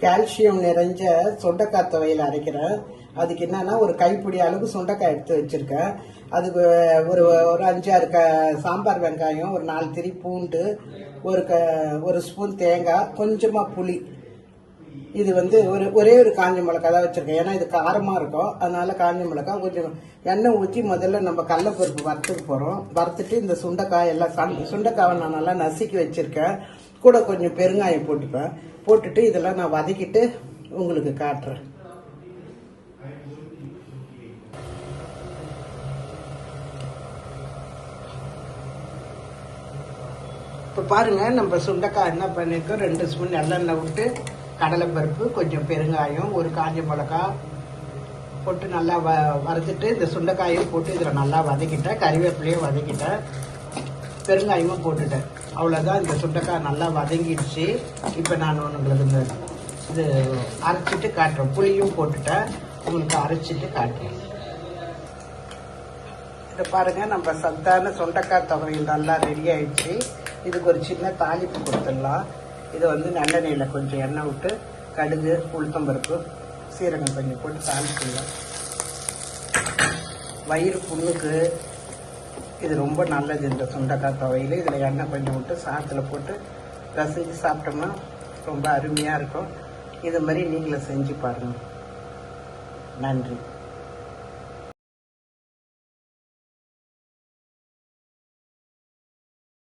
Calcium நிறைஞ்ச சுண்டக்காய் துவையில் அரைக்கிறேன். அதுக்கு என்னன்னா ஒரு கைப்பிடி அளவு சுண்டைக்காய் எடுத்து வச்சுருக்கேன். அதுக்கு ஒரு ஒரு அஞ்சாறு க சாம்பார் வெங்காயம் ஒரு நாலு திரி பூண்டு ஒரு க ஒரு ஸ்பூன் தேங்காய் கொஞ்சமாக புளி. இது வந்து ஒரு ஒரே ஒரு காஞ்ச மிளகா தான் வச்சுருக்கேன். ஏன்னா இது காரமாக இருக்கும். அதனால் காஞ்ச மிளகா கொஞ்சம் எண்ணெய் ஊற்றி முதல்ல நம்ம கடலப்பருப்பு வறுத்துக்கு போகிறோம் வறுத்துட்டு இந்த சுண்டைக்காய் எல்லாம் சண்- சுண்டைக்காவை நான் நல்லா நசுக்கி வச்சுருக்கேன். கூட கொஞ்சம் பெருங்காயம் போட்டுப்பேன். போட்டுட்டு இதெல்லாம் நான் வதக்கிட்டு உங்களுக்கு காட்டுறேன். இப்போ பாருங்கள் நம்ம சுண்டைக்காய் என்ன பண்ணிருக்கோம்? ரெண்டு ஸ்பூன் எண்ணெய் விட்டு கடலைப்பருப்பு கொஞ்சம் பெருங்காயம் ஒரு காஞ்ச மிளகா போட்டு நல்லா வ வறுத்துட்டு இந்த சுண்டைக்காயும் போட்டு இதில் நல்லா வதக்கிட்டேன். கறிவேப்பிலையும் வதக்கிட்டேன். பெருங்காயமும் போட்டுட்டேன். அவ்வளோதான் இந்த சுண்டைக்காய் நல்லா வதங்கிடுச்சு. இப்போ நான் உங்களுக்கு இந்த இது அரைச்சிட்டு காட்டுறேன். புளியும் போட்டுட்டேன். உங்களுக்கு அரைச்சிட்டு காட்டுறேன். இதை பாருங்கள் நம்ம சத்தான சுண்டைக்காய் துவையல் நல்லா ரெடி ஆயிடுச்சு. இதுக்கு ஒரு சின்ன தாளிப்பு கொடுத்துடலாம். இதை வந்து நல்லெண்ணெயில் கொஞ்சம் எண்ணெய் விட்டு கடுகு உளுத்தம்பருப்பு சீரகம் கொஞ்சம் போட்டு தாளிச்சிடலாம் வயிறு புண்ணுக்கு இது ரொம்ப நல்லது இந்த சுண்டக்காய் துவையில். இதில் எண்ணெய் கொஞ்சம் விட்டு சாத்தில் போட்டு ரசிச்சு சாப்பிட்டோம்னா ரொம்ப அருமையாக இருக்கும். இது மாதிரி நீங்களும் செஞ்சு பாருங்கள் நன்றி.